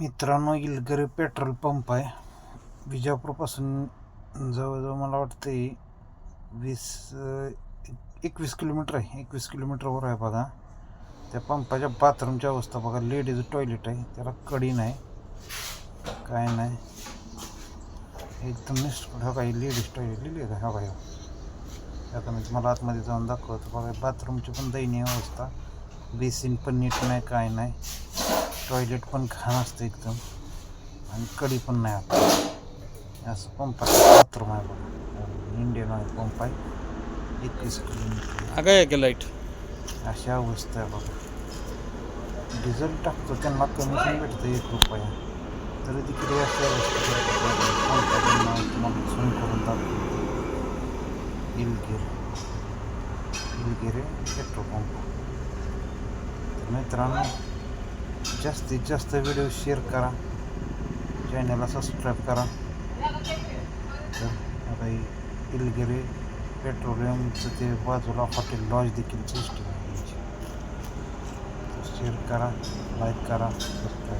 मित्रांनो इलगरे petrol pump आहे. विजापूरपासून जवळजवळ मला वाटतं वीस एकवीस किलोमीटर आहे. एकवीस किलोमीटरवर आहे बघा. त्या पंपाच्या बाथरूमची अवस्था बघा. लेडीज टॉयलेट आहे. त्याला कडी नाही. काय नाही. एकदम निष्ठ हा काही लेडीज टॉयलेट लिहिली आहे का? हो काय आता मी तुम्हाला आतमध्ये जाऊन दाखवतो. बघा बाथरूमची पण दयनीय अवस्था. बेसिन पण नीट नाही काय नाही. टॉयलेट पण घाण असतं एकदम. आणि कडी पण नाही आता असं पंपाचं बाथरूम आहे बघा. इंडियन ऑइल पंप आहे. एकवीस किलोमीटर. आहे की लाईट अशी अवस्था आहे बघा. डिझेल टाकतो त्यांना कमिशन भेटतं एक रुपया. तरी तिकडे अशी अवस्था तुम्हाला झूम करून दाखवतो. इलगिर इलगिरे पेट्रोल पंप तर मित्रांनो जास्तीत जास्त व्हिडिओ शेअर करा. चॅनलला सबस्क्राईब करा. तर आता इलगिरे पेट्रोलियमचं ते बाजूला हॉटेल लॉज देखील आहे शेअर करा लाईक करा सबस्क्राईब करा